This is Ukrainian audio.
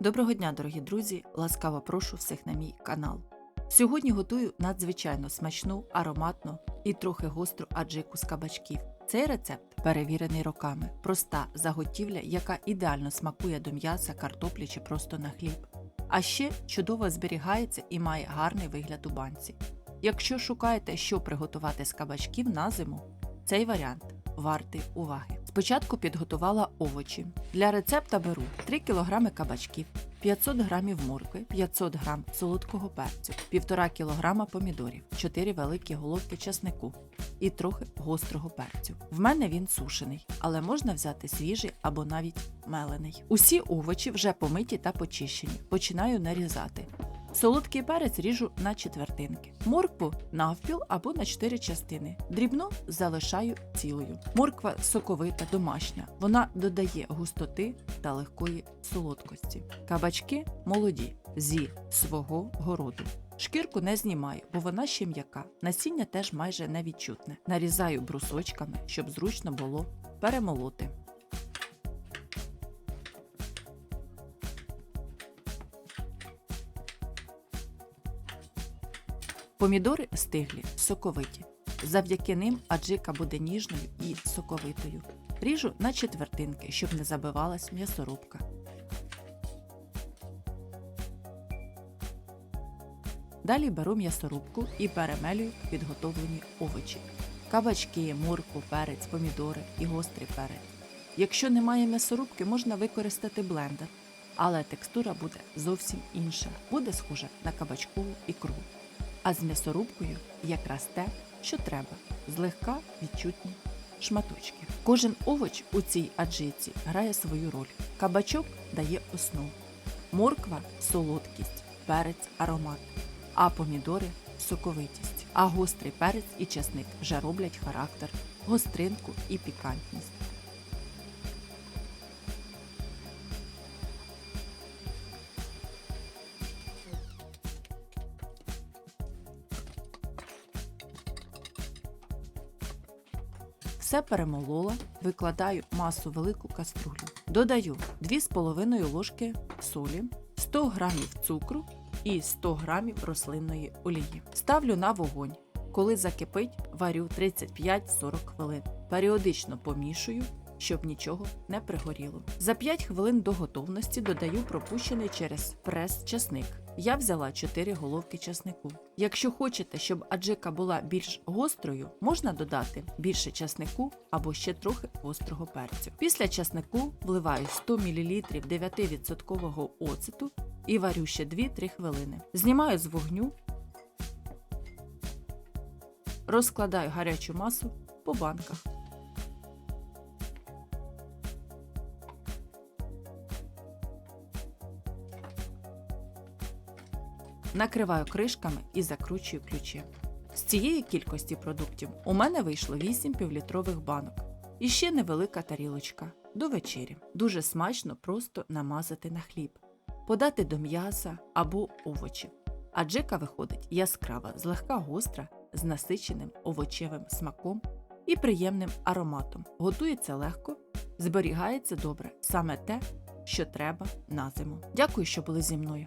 Доброго дня, дорогі друзі! Ласкаво прошу всіх на мій канал. Сьогодні готую надзвичайно смачну, ароматну і трохи гостру аджику з кабачків. Цей рецепт перевірений роками, проста заготівля, яка ідеально смакує до м'яса, картоплі чи просто на хліб. А ще чудово зберігається і має гарний вигляд у банці. Якщо шукаєте, що приготувати з кабачків на зиму, цей варіант вартий уваги. Спочатку підготувала овочі. Для рецепта беру 3 кг кабачків, 500 г моркви, 500 г солодкого перцю, 1,5 кг помідорів, 4 великі головки часнику і трохи гострого перцю. В мене він сушений, але можна взяти свіжий або навіть мелений. Усі овочі вже помиті та почищені. Починаю нарізати. Солодкий перець ріжу на четвертинки. Моркву навпіл або на 4 частини. Дрібно залишаю цілою. Морква соковита, домашня. Вона додає густоти та легкої солодкості. Кабачки молоді зі свого городу. Шкірку не знімаю, бо вона ще м'яка. Насіння теж майже невідчутне. Нарізаю брусочками, щоб зручно було перемолоти. Помідори стиглі, соковиті. Завдяки ним аджика буде ніжною і соковитою. Ріжу на четвертинки, щоб не забивалась м'ясорубка. Далі беру м'ясорубку і перемелюю підготовлені овочі. Кабачки, моркву, перець, помідори і гострий перець. Якщо немає м'ясорубки, можна використати блендер, але текстура буде зовсім інша, буде схожа на кабачкову ікру а з м'ясорубкою якраз те, що треба злегка відчутні шматочки. Кожен овоч у цій аджиці грає свою роль. Кабачок дає основу, морква солодкість, перець аромат, а помідори соковитість. А гострий перець і чесник вже роблять характер, гостринку і пікантність. Все перемолола, викладаю масу в велику каструлю. Додаю 2,5 ложки солі, 100 г цукру і 100 г рослинної олії. Ставлю на вогонь. Коли закипить, варю 35-40 хвилин. Періодично помішую, щоб нічого не пригоріло. За 5 хвилин до готовності додаю пропущений через прес часник. Я взяла 4 головки часнику. Якщо хочете, щоб аджика була більш гострою, можна додати більше часнику або ще трохи гострого перцю. Після часнику вливаю 100 мл 9% оцету і варю ще 2-3 хвилини. Знімаю з вогню, розкладаю гарячу масу по банках. Накриваю кришками і закручую ключі. З цієї кількості продуктів у мене вийшло 8 півлітрових банок. І ще невелика тарілочка до вечері. Дуже смачно просто намазати на хліб, подати до м'яса або овочів. А джека виходить яскрава, злегка гостра, з насиченим овочевим смаком і приємним ароматом. Готується легко, зберігається добре, саме те, що треба на зиму. Дякую, що були зі мною.